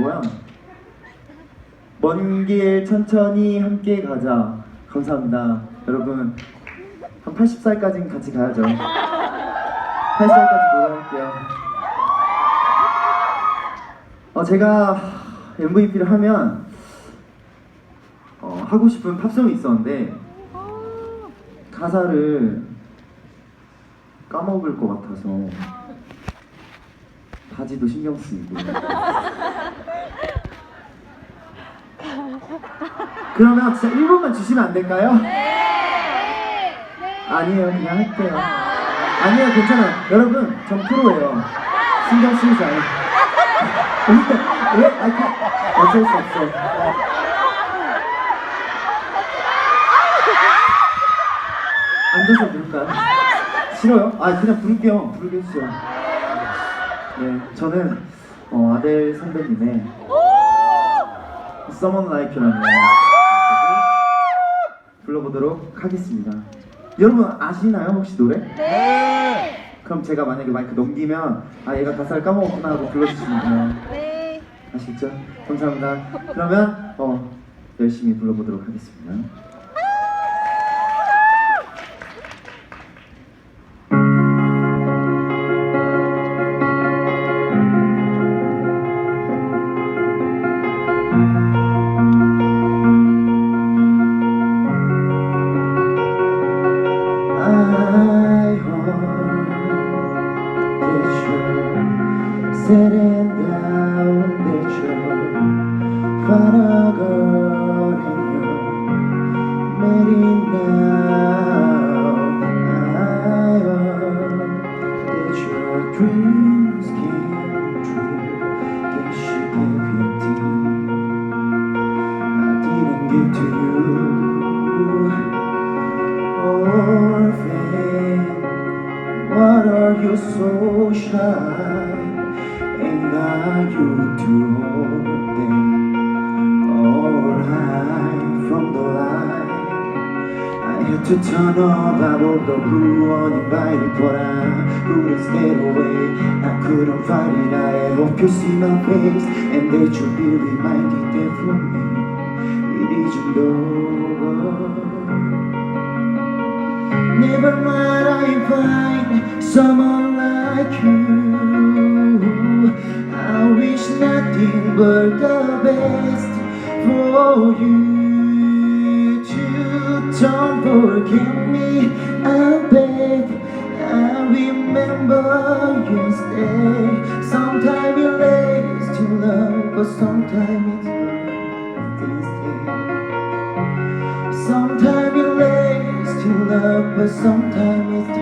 뭐야? 먼 길 천천히 함께 가자. 감사합니다. 여러분, 한 80살까지는 같이 가야죠. 80살까지 노래할게요. 어, 제가 MVP를 하면 어, 하고 싶은 팝송이 있었는데 가사를 까먹을 것 같아서 바지도 신경 쓰이고 그러면 진짜 1분만 주시면 안 될까요? 아니에요 그냥 할게요 아니에요 괜찮아요 여러분 전 프로예요 신경 쓰이지 않아요 왜? 왜? 아, 그, 어쩔 수 없어 앉아서 부를까요? 싫어요? 아 그냥 부를게요 부르게 해주세요 네 저는 어, 아델 선배님의 Someone Like You라는 곡을 불러보도록 하겠습니다 여러분 아시나요 혹시 노래? 네 그럼 제가 만약에 마이크 넘기면 아 얘가 가사를 까먹었구나 하고 불러주시면 돼요 네. 아시죠? 감사합니다 그러면 어, 열심히 불러보도록 하겠습니다 and now. I your dreams true. Guess she gave you deep. I didn't give to you. Orphan, what are you so shy? Ain't I you to hold To turn out of the blue uninvited, but I couldn't stay away. I couldn't fight it. I hope you see my face and that you'll be reminded that for me it isn't over. Never mind, I find someone Beg. I remember stay. Sometimes it lays to love, but sometimes it's not. Sometimes it lays to love, but sometimes it's.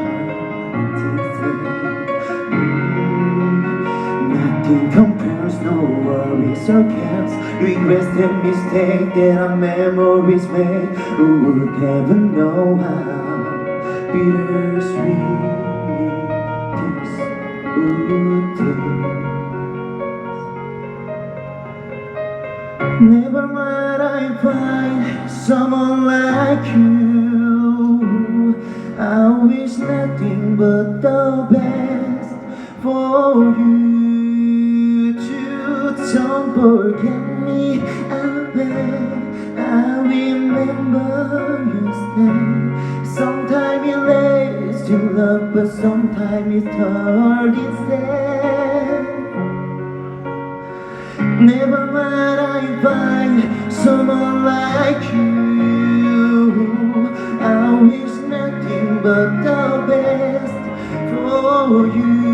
Mm, Nothing compares, no worries or cares. Regrets and mistakes that our memories made. Who would ever know how Never mind, I find someone like you. I wish nothing but the best for you. To don't forget me, I beg. I remember you stay. To love, but sometimes it's hard instead. Never mind, I find someone like you. I wish nothing but the best for you.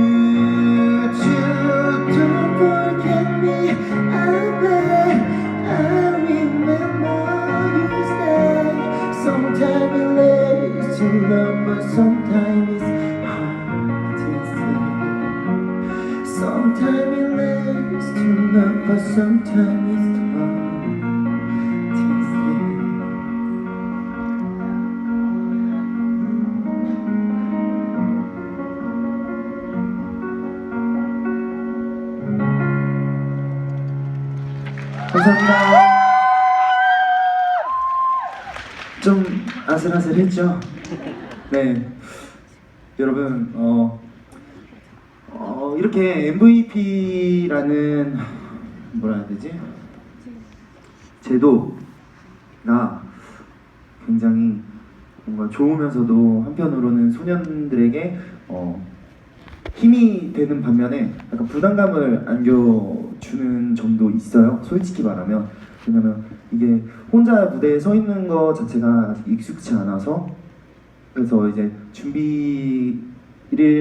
But sometimes it's hard to say. 감사합니다. 좀 아슬아슬했죠? 네. 여러분, 어, 어, 이렇게 MVP라는 뭐라 해야 되지? 제도가 굉장히 뭔가 좋으면서도 한편으로는 소년들에게 어, 힘이 되는 반면에 약간 부담감을 안겨주는 점도 있어요. 솔직히 말하면 왜냐면 이게 혼자 무대에 서 있는 것 자체가 익숙치 않아서 그래서 이제 준비를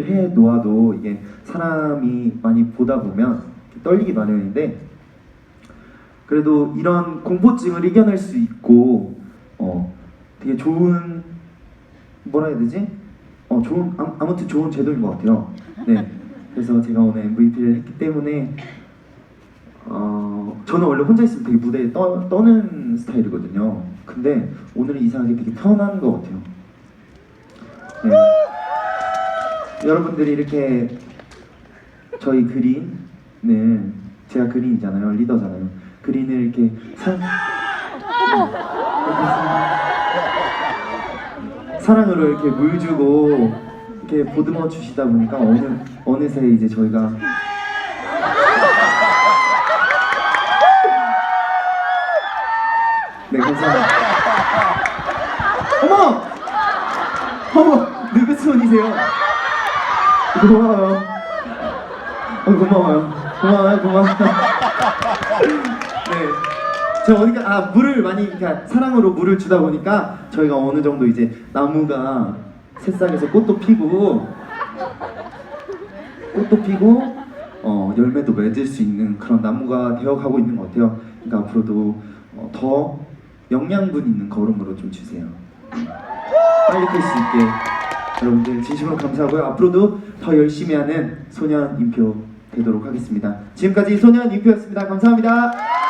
해 놓아도 이게 사람이 많이 보다 보면 떨리기 마련인데 그래도 이런 공포증을 이겨낼 수 있고 어 되게 좋은 뭐라 해야 되지? 어 좋은 아, 아무튼 좋은 제도인 것 같아요. 네. 그래서 제가 오늘 MVP를 했기 때문에 어 저는 원래 혼자 있으면 되게 무대에 떠, 떠는 스타일이거든요. 근데 오늘은 이상하게 되게 편한 것 같아요. 네. 여러분들이 이렇게 저희 그린을 제가 그린이잖아요 리더잖아요 그린을 이렇게 사, 사랑으로 이렇게 물 주고 이렇게 보듬어 주시다 보니까 어느 어느새 이제 저희가 네 감사합니다 어머 어머 누구 손이세요? 고마워요. 어, 고마워요. 고마워요, 고마워. 네. 제가 어디가 아 물을 많이 그러니까 사랑으로 물을 주다 보니까 저희가 어느 정도 이제 나무가 새싹에서 꽃도 피고 꽃도 피고 어, 열매도 맺을 수 있는 그런 나무가 되어가고 있는 것 같아요. 그러니까 앞으로도 어, 더 영양분 있는 걸음으로 좀 주세요. 빨리 클 수 있게 여러분들 진심으로 감사하고요. 앞으로도 더 열심히 하는 소년 임표 되도록 하겠습니다. 지금까지 소년 임표였습니다. 감사합니다.